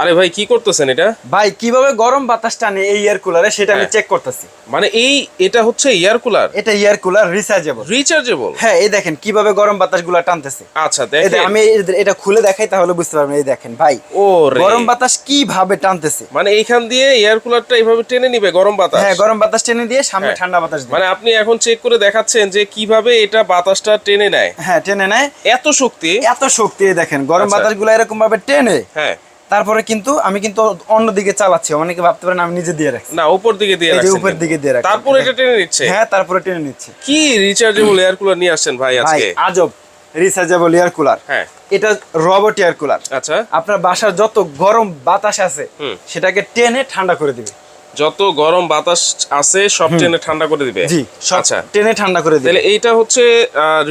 আরে ভাই কি করতেছেন এটা? ভাই কীভাবে গরম বাতাস টানে এই এয়ার কুলারে সেটা আমি হ্যাঁ। চেক করতেছি। মানে এই এটা হচ্ছে এয়ার কুলার এটা এয়ার কুলার রিচার্জেবল রিচার্জেবল হ্যাঁ এই দেখেন কীভাবে গরম বাতাসগুলা টানতেছে। আচ্ছা দেখেন। আমি এটা খুলে দেখাই তাহলে বুঝতে পারবেন এই দেখেন ভাই ও গরম বাতাস কীভাবে টানতেছে। মানে এইখান দিয়ে এয়ার কুলারটা এইভাবে টেনে নিবে গরম বাতাস? হ্যাঁ গরম বাতাস টেনে দিয়ে সামনে হ্যাঁ। ঠান্ডা বাতাস মানে আপনি এখন চেক করে দেখাচ্ছেন যে কীভাবে এটা বাতাসটা টেনে নেয়। হ্যাঁ টেনে নেয়। এত শক্তি? এত শক্তি দেখেন গরম আচ্ছা। বাতাসগুলো এরকম ভাবে টেনে। হ্যাঁ। তারপরে কিন্তু আমি কিন্তু অন্য দিকে চালাচ্ছি অনেকে ভাবতে পারেন আমি নিজে দিয়ে রাখছি। না উপর দিকে দিয়ে রাখছি উপর দিকে দিয়ে রাখছি। তারপর এটা টেনে নিচ্ছে? হ্যাঁ তারপরে টেনে নিচ্ছে। কি রিচার্জেবল এয়ার কুলার নিয়ে আসছেন ভাই আজকে? আজব রিচার্জেবল এয়ার কুলার হ্যাঁ। এটা রবট এয়ার কুলার আচ্ছা। আপনার বাসার যত গরম বাতাস আছে সেটাকে টেনে ঠান্ডা করে দিবে। যত গরম বাতাস আছে সব টেনে ঠান্ডা করে দিবে? জি আচ্ছা। টেনে ঠান্ডা করে দিবে। তাহলে এইটা হচ্ছে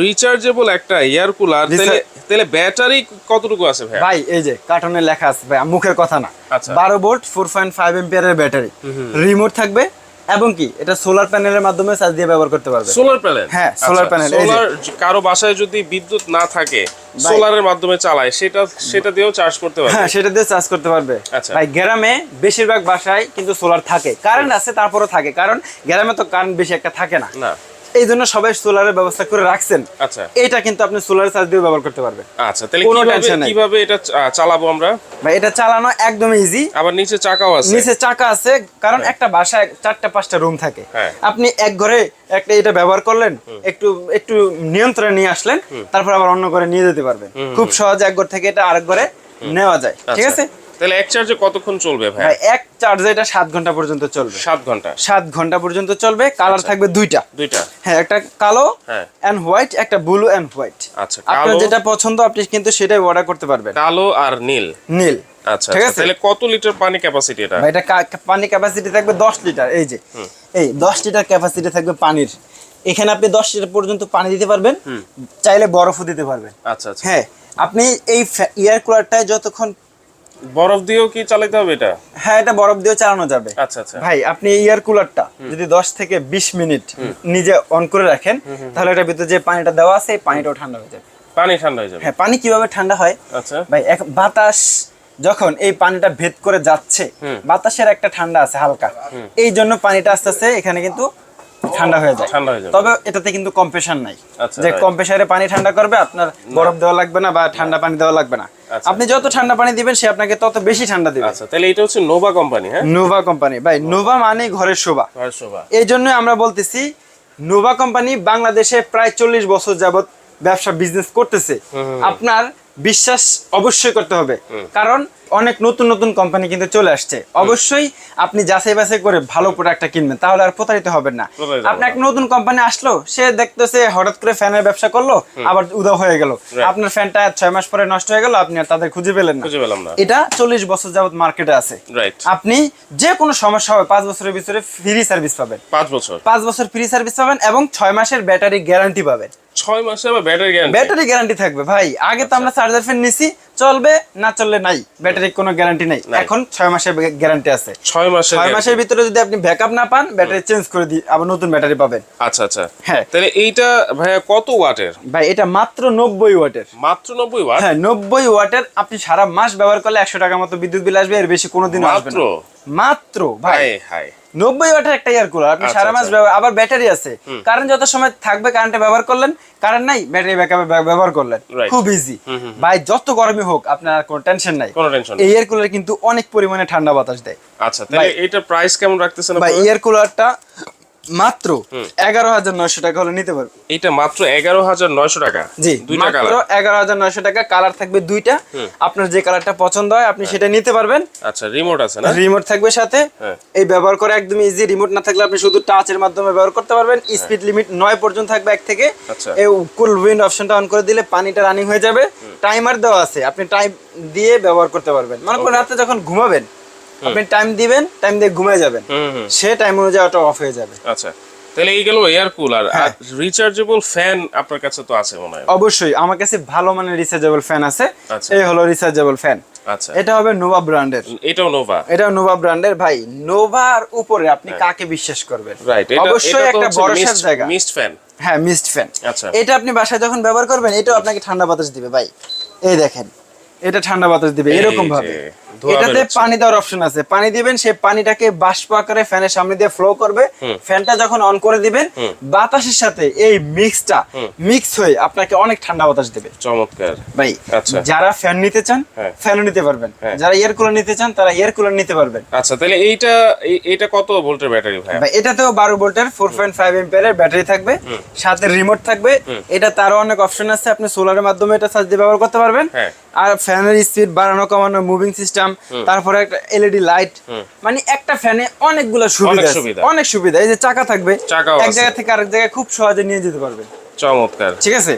রিচার্জেবল একটা এয়ার কুলার তাহলে তাহলে ব্যাটারি কতটুকু আছে ভাই ভাই এই যে কার্টনে লেখা আছে ভাই মুখের কথা না। আচ্ছা। বারো ভোল্ট ফোর পয়েন্ট ফাইভ এম্পিয়ারের ব্যাটারি রিমোট থাকবে এবং কি? এটা সোলার প্যানেলের মাধ্যমে চার্জ দিয়ে ব্যবহার করতে পারবে। সোলার প্যানেল হ্যাঁ, সোলার প্যানেল সোলার কারও বাসায় যদি বিদ্যুৎ না থাকে সোলারের মাধ্যমে চালায় সেটা সেটা দিয়েও চার্জ করতে পারবে? হ্যাঁ সেটা দিয়ে চার্জ করতে পারবে। আচ্ছা। ভাই গ্রামে বেশিরভাগ বাসায় কিন্তু সোলার থাকে। কারেন্ট আছে তারপরও থাকে। কারণ গ্রামে তো কারেন্ট বেশি একটা থাকে না। না। এই জন্য সবাই সোলারের ব্যবস্থা করে রাখছেন। আচ্ছা। এটা কিন্তু আপনি সোলার চার্জ দিয়ে ব্যবহার করতে পারবেন। আচ্ছা তাহলে কোনো tension নাই। কীভাবে এটা চালাবো আমরা? ভাই এটা চালানো একদম ইজি আবার নিচে চাকাও আছে। নিচে চাকা আছে কারণ একটা বাসায় চারটা পাঁচটা রুম থাকে। হ্যাঁ। আপনি এক ঘরে একটা এটা ব্যবহার করলেন একটু একটু নিয়ন্ত্রণে নিয়ে আসলেন তারপর আবার অন্য ঘরে নিয়ে যেতে পারবেন। খুব সহজে এক ঘর থেকে এটা আরেক ঘরে নেওয়া যায়। ঠিক আচ্ছা। আছে? তাহলে এক চার্জে কতক্ষণ চলবে ভাই? এক চার্জে এটা সাত ঘণ্টা পর্যন্ত চলবে। সাত ঘণ্টা। সাত ঘণ্টা পর্যন্ত চলবে কালার থাকবে দুইটা। দুইটা। হ্যাঁ একটা কালো হ্যাঁ। এন্ড হোয়াইট একটা ব্লু এন্ড হোয়াইট আচ্ছা আপনার যেটা পছন্দ আপনি কিন্তু সেটাই অর্ডার করতে পারবেন। কালো আর নীল। নীল। আচ্ছা ঠিক আচ্ছা, আছে? তাহলে কত লিটার পানি ক্যাপাসিটি এটা? ভাই এটা পানি ক্যাপাসিটি থাকবে দশ লিটার এই যে। এই দশ লিটার ক্যাপাসিটি থাকবে পানির। এখানে আপনি দশ লিটার পর্যন্ত পানি দিতে পারবেন চাইলে বরফও দিতে পারবেন। আচ্ছা আচ্ছা। হ্যাঁ আপনি এই এয়ার কুলারটায় যতক্ষণ বরফ দিয়েও কি চালাতে হবে এটা? হ্যাঁ এটা বরফ দিয়েও চালানো যাবে। আচ্ছা আচ্ছা। ভাই আপনি এয়ার কুলারটা যদি দশ থেকে বিশ মিনিট নিজে অন করে রাখেন তাহলে এটার ভিতরে যে পানিটা দেওয়া আছে এই পানিটাও ঠান্ডা হয়ে যাবে। পানি ঠান্ডা হয়ে যাবে। হ্যাঁ পানি কীভাবে ঠান্ডা হয়? আচ্ছা। ভাই এক বাতাস যখন এই পানিটা ভেদ করে যাচ্ছে বাতাসের একটা ঠান্ডা আছে হালকা। এই জন্য পানিটা আস্তে আস্তে এখানে কিন্তু ঠান্ডা হয়ে যায়। ঠান্ডা হয়ে তবে এটাতে কিন্তু কম্প্রেশন নাই। আচ্ছা, যে. কম্প্রেসারে পানি ঠান্ডা করবে আপনার বরফ দেওয়া লাগবে না বা ঠান্ডা পানি দেওয়া লাগবে না। আচ্ছা। আপনি যত ঠান্ডা পানি দিবেন সে আপনাকে তত বেশি ঠান্ডা দিবে। আচ্ছা তাহলে এটা হচ্ছে নোভা কোম্পানি হ্যাঁ? Nova company. ভাই নোভা। মানে ঘরের শোভা। ঘর শোভা। এই জন্য আমরা বলতেছি নোভা কোম্পানি বাংলাদেশে প্রায় চল্লিশ বছর যাবত ব্যবসা বিজনেস করতেছে। আপনার বিশ্বাস অবশ্যই করতে হবে। কারণ অনেক নতুন নতুন কোম্পানি কিন্তু চলে আসছে। অবশ্যই আপনি যাচাই বাছাই করে ভালো প্রোডাক্টটা কিনবেন তাহলে আর প্রতারিত হবেন না। আপনি এক নতুন কোম্পানি আসলো সে দেখতেছে হঠাৎ করে ফ্যানের ব্যবসা করল আবার উদাও হয়ে গেল. আপনার ফ্যানটা ছয় মাস পরে নষ্ট হয়ে গেল আপনি আর তাদের খুঁজে পেলেন না। এটা চল্লিশ বছর যাবত মার্কেটে আছে। আপনি যে কোনো সমস্যা হবে পাঁচ বছরের ভিতরে ফ্রি সার্ভিস পাবেন। পাঁচ বছর। পাঁচ বছর ফ্রি সার্ভিস পাবেন এবং ছয় মাসের ব্যাটারি গ্যারান্টি পাবেন। ছয় মাসে আবার ব্যাটারি গ্যারান্টি ব্যাটারি গ্যারান্টি থাকবে ভাই। আগে তো আমরা চার্জার ফ্যান নিছি চলবে না চললে নাই। ব্যাটারি কোনো গ্যারান্টি নাই। এখন ছয় মাসের গ্যারান্টি আছে। ছয় মাসের ছয় মাসের ভিতরে যদি আপনি ব্যাকআপ না পান ব্যাটারি চেঞ্জ করে দিই আবার নতুন ব্যাটারি পাবেন। আচ্ছা আচ্ছা। হ্যাঁ। তাহলে এইটা ভাইয়া কত ওয়াটের? ভাই এটা মাত্র নব্বই ওয়াটের। মাত্র নব্বই ওয়াট? হ্যাঁ নব্বই ওয়াটের আপনি সারা মাস ব্যবহার করলে একশো টাকার মতো বিদ্যুৎ বিল আসবে এর বেশি কোনোদিন আসবে মাত্র? মাত্র ভাই। হাই নব্বই ওয়াটের একটা এয়ার কুলার আপনি আচ্ছা, সারা মাস আচ্ছা। আবার ব্যাটারি আছে। কারেন্ট যত সময় থাকবে কারেন্টে ব্যবহার করলেন কারেন্ট নাই ব্যাটারি ব্যাকআপে ব্যবহার করলেন। খুব ইজি ভাই যত গরমই হোক আপনার কোনো টেনশন নাই। কোনো টেনশন এই এয়ার কুলার কিন্তু অনেক পরিমাণে ঠান্ডা বাতাস দেয়। আচ্ছা তাহলে এটা প্রাইস কেমন রাখতেছেন ভাই? এয়ার কুলারটা মাত্র এগারো হাজার নয়শো টাকা হলে নিতে পারবে। এইটা মাত্র এগারো হাজার নয়শো টাকা। জি দুইটা কালার। এগারো হাজার নয়শো টাকা কালার থাকবে দুইটা। আপনার যে কালারটা পছন্দ হয় আপনি সেটা নিতে পারবেন। আচ্ছা রিমোট আছে না? রিমোট থাকবে সাথে। হ্যাঁ। এই ব্যবহার করা একদম ইজি রিমোট না থাকলে আপনি শুধু টাচের মাধ্যমে ব্যবহার করতে পারবেন। স্পিড লিমিট নয় পর্যন্ত থাকবে এক থেকে। আচ্ছা। এই কুল উইন্ড অপশনটা অন করে দিলে পানিটা রানিং হয়ে যাবে। টাইমার দেওয়া আছে। আপনি টাইম দিয়ে ব্যবহার করতে পারবেন। মনে করেন রাতে যখন ঘুমাবেন আপনি টাইম দিবেন টাইম দিয়ে ঘুমিয়ে যাবেন। সে টাইম অনুযায়ী ওটা অফ হয়ে যাবে। আচ্ছা। তাহলে এই গেল এয়ার কুলার আর হ্যাঁ। রিচার্জেবল ফ্যান আপনার কাছে তো আছে মনে হয়। অবশ্যই আমার কাছে ভালো মানের রিচার্জেবল ফ্যান আছে। আচ্ছা। এই হলো রিচার্জেবল ফ্যান আচ্ছা। এটা হবে নোভা ব্র্যান্ডের এটাও নোভা এটা নোভা ব্র্যান্ডের ভাই নোভার উপরে আপনি কাকে বিশ্বাস করবেন? রাইট এটা অবশ্যই একটা ভরসার জায়গা। মিস্ট ফ্যান হ্যাঁ মিস্ট ফ্যান আচ্ছা। এটা আপনি বাসায় যখন ব্যবহার করবেন এটাও আপনাকে ঠান্ডা বাতাস দিবে ভাই। এই দেখেন এটা ঠান্ডা বাতাস দিবে এরকম ভাবে এটাতে। পানি দেওয়ার অপশন আছে। পানি দিবেন সেই পানিটাকে বাষ্প আকারে ফ্যানের সামনে দিয়ে ফ্লো করবে। ফ্যানটা যখন অন করে দিবেন বাতাসের সাথে এই মিক্সটা মিক্স হয়ে আপনাকে অনেক ঠান্ডা বাতাস দেবে। চমৎকার। ভাই আচ্ছা। যারা ফ্যান নিতে চান। ফ্যানও নিতে পারবেন। হ্যাঁ। যারা এয়ার কুলার নিতে চান তারা এয়ার কুলার নিতে পারবেন। আচ্ছা তাহলে এইটা এই- এইটা কত ভোল্টের ব্যাটারি ভাই এটাতেও বারো ভোল্টের ফোর পয়েন্ট ফাইভ এম্পিয়ারের ব্যাটারি থাকবে। সাথে রিমোট থাকবে। এটা তারও অনেক অপশন আছে। আপনি সোলারের মাধ্যমে এটা চার্জ দিয়ে ব্যবহার করতে পারবেন। হ্যাঁ। আর ফ্যানের স্পিড বাড়ানো কমানো মুভিং সিস্টেম তারপরে একটা এলইডি লাইট মানে একটা ফ্যানে অনেকগুলো সুবিধা অনেক সুবিধা। এই যে চাকা থাকবে এক জায়গা থেকে আরেক জায়গায় খুব সহজে নিয়ে যেতে পারবেন চমৎকার। ঠিক আছে?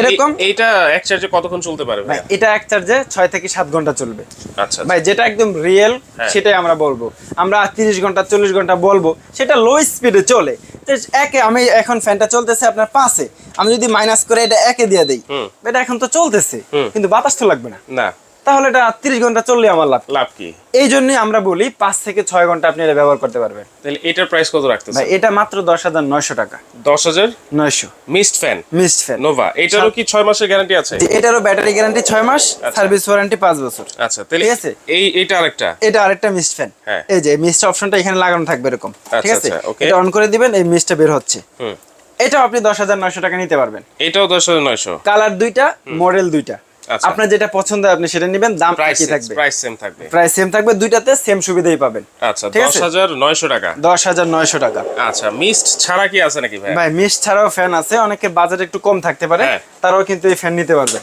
এরকম এইটা এক চার্জে কতক্ষণ চলতে পারে ভাই ভাই এটা এক চার্জে ছয় থেকে সাত ঘণ্টা চলবে। আচ্ছা ভাই যেটা একদম রিয়েল। সেটাই আমরা বলব। আমরা তিরিশ ঘণ্টা চল্লিশ ঘণ্টা বলব সেটা লো স্পিডে চলে। একে আমি এখন ফ্যানটা চলতেছে আপনার পাঁচে। আমি যদি মাইনাস করে এটা একে দিয়ে দিই এটা এখন তো চলতেছে কিন্তু বাতাস তো লাগবে না। না। তাহলে এটা তিরিশ ঘণ্টা চললে আমার লাভ লাভ কি? এই জন্যই আমরা বলি পাঁচ থেকে ছয় ঘণ্টা আপনি এটা ব্যবহার করতে পারবেন। তাহলে এটার প্রাইস কত রাখতেছে ভাই এটা মাত্র দশ হাজার নয়শো টাকা। দশ হাজার? নয়শো। Mist fan missed fan Nova এটারও কি ছয় মাসের গ্যারান্টি আছে? এটারও ব্যাটারি গ্যারান্টি ছয় মাস সার্ভিস ওয়ারেন্টি পাঁচ বছর। আচ্ছা তাহলে ঠিক আছে। এই এটা আরেকটা? এটা আরেকটা মিস্ট ফ্যান হ্যাঁ। এই যে মিস্ট অপশনটা এখানে লাগানো থাকবে এরকম। ঠিক আচ্ছা, আছে? আচ্ছা, এটা অন করে দিবেন এই মিস্টটা বের হচ্ছে। হুম। এটাও আপনি দশ হাজার নয়শো টাকা নিতে পারবেন। এটাও দশ হাজার নয়শো। কালার দুইটা মডেল দুইটা। আচ্ছা। আপনার যেটা পছন্দ আপনি সেটা নেবেন দাম একই থাকবে। প্রাইস সেম থাকবে। প্রাইস সেম থাকবে দুইটাতে সেম সুবিধাই পাবেন। আচ্ছা ঠিক দশ আছে। হাজার নয়শো টাকা। দশ হাজার নয়শো টাকা। আচ্ছা মিস্ট ছাড়া কি আছে নাকি ভাই ভাই মিস্ট ছাড়াও ফ্যান আছে অনেকের বাজেট একটু কম থাকতে পারে হ্যাঁ। তারাও কিন্তু এই ফ্যান নিতে পারবে.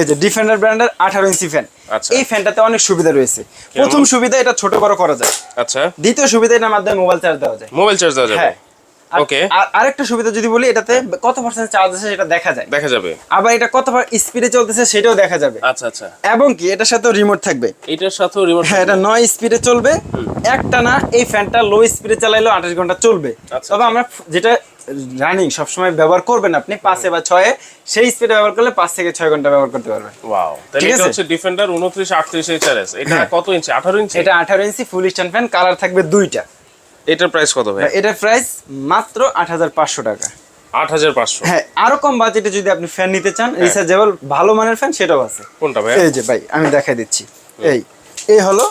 এই যে ডিফেন্ডার ব্র্যান্ডের আঠারো ইঞ্চি ফ্যান আচ্ছা। এই ফ্যানটাতে অনেক সুবিধা রয়েছে। প্রথম সুবিধা এটা ছোট বড় করা যায়। আচ্ছা। দ্বিতীয় সুবিধা এটার মাধ্যমে মোবাইল চার্জ দেওয়া যায়। মোবাইল চার্জ দেওয়া যাবে? আর- আরেকটা সুবিধা যদি বলি এটাতে কত পার্সেন্ট চার্জ আছে সেটা দেখা যায়। দেখা যাবে। আবার এটা কত স্পিডে চলতেছে সেটাও দেখা যাবে। আচ্ছা আচ্ছা। এবং কি এটার সাথে রিমোট থাকবে। এটার সাথেও রিমোট হ্যাঁ এটা নয় স্পিডে চলবে। একটা না এই ফ্যানটা লো স্পিডে চালাইলেও আঠাশ ঘণ্টা চলবে। আচ্ছা, তবে আমরা যেটা রানিং সবসময় ব্যবহার করবেন আপনি পাঁচে বা ছয়ে সেই স্পিডে ব্যবহার করলে পাঁচ থেকে ছয় ঘণ্টা ব্যবহার করতে পারবেন। ওয়াও ঠিক আছে? হচ্ছে ডিফেন্ডার 29 38 এইচআরএস এটা হ্যাঁ। কত ইঞ্চি 18 ইঞ্চি এটা আঠারো inch full stand fan colour থাকবে দুইটা। এটার প্রাইস কত ভাই? এটার প্রাইস মাত্র আট হাজার পাঁচশো টাকা। 8500 হ্যাঁ আরও কম বাজেটে যদি আপনি ফ্যান নিতে চান রিচার্জেবল ভালো মানের ফ্যান সেটাও আছে। কোনটা ভাই? এই যে ভাই আমি দেখাই দিচ্ছি। এই এই হলো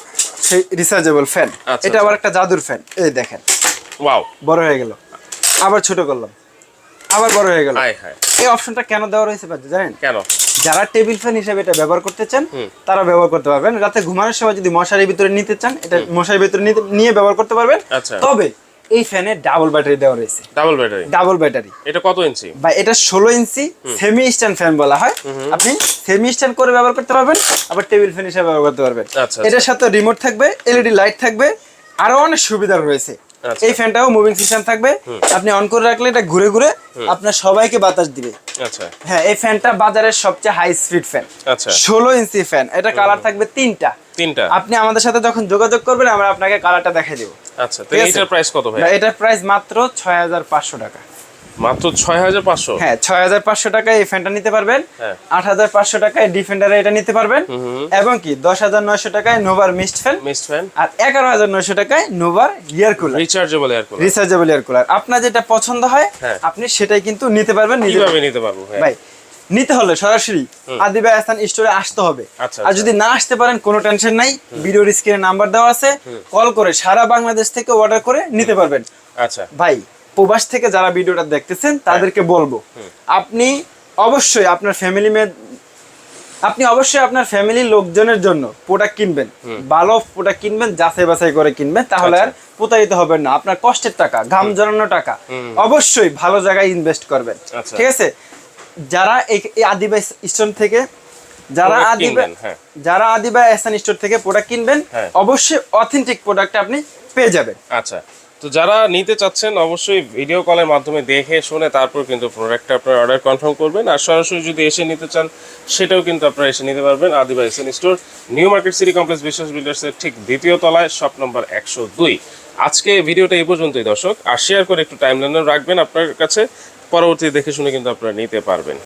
সেই রিচার্জেবল ফ্যান আচ্ছা, এটা আবার একটা জাদুর ফ্যান এই দেখেন। ওয়াও বড় হয়ে গেল। আবার ছোট করলাম। আবার বড় হয়ে গেল। এই অপশনটা কেন দেওয়া রয়েছে জানেন? কেন? যারা টেবিল ফ্যান হিসেবে এটা ব্যবহার করতে চান তারা ব্যবহার করতে পারবেন। রাতে ঘুমানোর সময় যদি মশারির ভিতরে নিতে চান এটা মশারির ভিতরে নিয়ে ব্যবহার করতে পারবেন। আচ্ছা। তবে এই ফ্যানে ডাবল ব্যাটারি দেওয়া রয়েছে। ডাবল ব্যাটারি ডাবল ব্যাটারি এটা কত ইঞ্চি বা এটা ষোলো ইঞ্চি সেমি স্ট্যান্ড ফ্যান বলা হয়। আপনি সেমি স্ট্যান্ড করে ব্যবহার করতে পারবেন আবার টেবিল ফ্যান হিসেবে ব্যবহার করতে পারবেন। আচ্ছা, এটার সাথে রিমোট থাকবে এলইডি লাইট থাকবে আরও অনেক সুবিধা রয়েছে। আচ্ছা। এই ফ্যানটাও মুভিং সিস্টেম থাকবে। আপনি অন করে রাখলে এটা ঘুরে ঘুরে আপনার সবাইকে বাতাস দিবে। আচ্ছা। হ্যাঁ এই ফ্যানটা বাজারের সবচেয়ে হাই স্পিড ফ্যান আচ্ছা। ষোলো ইঞ্চি ফ্যান এটা কালার থাকবে তিনটা। তিনটা। আপনি আমাদের সাথে যখন যোগাযোগ করবেন আমরা আপনাকে কালারটা দেখাই দেবো। আচ্ছা তো এটার প্রাইস কত ভাই? এটার প্রাইস মাত্র ছয় হাজার পাঁচশো টাকা। মাত্র 6500 হ্যাঁ ছয় হাজার পাঁচশো টাকায় এই ফ্যানটা নিতে পারবেন হ্যাঁ। আট হাজার পাঁচশো টাকায় ডিফেন্ডারে এটা নিতে পারবেন এবং কি দশ হাজার নয়শো টাকায় নোভার মিস্ট ফ্যান মিস্ট ফ্যান আর এগারো হাজার নয়শো টাকায় নোভার air cooler rechargeable air cooler rechargeable air cooler আপনার যেটা পছন্দ হয় হ্যাঁ। আপনি সেটাই কিন্তু নিতে পারবেন নিজে নিতে পারব ভাই ভাই নিতে হলে সরাসরি আদিবা স্থান স্টোরে আসতে হবে। আচ্ছা, আর আচ্ছা। যদি না আসতে পারেন কোনো টেনশন নাই। ভিডিওর স্ক্রিনে নাম্বার দেওয়া আছে। কল করে সারা বাংলাদেশ থেকে অর্ডার করে নিতে পারবেন। আচ্ছা। ভাই প্রবাস থেকে যারা ভিডিওটা দেখতেছেন তাদেরকে বলব আপনি অবশ্যই আপনার ফ্যামিলি মে আপনি অবশ্যই আপনার ফ্যামিলির লোকজনের জন্য প্রোডাক্ট কিনবেন। ভালো প্রোডাক্ট কিনবেন যাচাই বাছাই করে কিনবেন তাহলে আর প্রতারিত হবেন না। আপনার কষ্টের টাকা ঘাম জড়ানো টাকা অবশ্যই ভালো জায়গায় ইনভেস্ট করবেন। আচ্ছা। ঠিক আছে? যারা এই এই আদিবা স্টোর থেকে যারা আদিবা হ্যাঁ। যারা আদিবা এসান স্টোর থেকে প্রোডাক্ট কিনবেন হ্যাঁ। অবশ্যই অথেন্টিক প্রোডাক্ট আপনি পেয়ে যাবেন। আচ্ছা। তো যারা নিতে চাচ্ছেন, অবশ্যই ভিডিও কলের মাধ্যমে দেখে শুনে তারপর কিন্তু প্রোডাক্টটা আপনার অর্ডার কনফার্ম করবেন। আর সরাসরি যদি এসে নিতে চান, সেটাও কিন্তু আপনারা এসে নিতে পারবেন Adiba SN store New Market City Complex Biswas বিল্ডার্সের ঠিক দ্বিতীয় তলায় শপ নম্বর একশো দুই। আজকে ভিডিওটা এই পর্যন্তই দর্শক। আর শেয়ার করে একটু টাইম রাখবেন আপনার কাছে। পরবর্তী দেখে শুনে কিন্তু আপনারা নিতে পারবেন।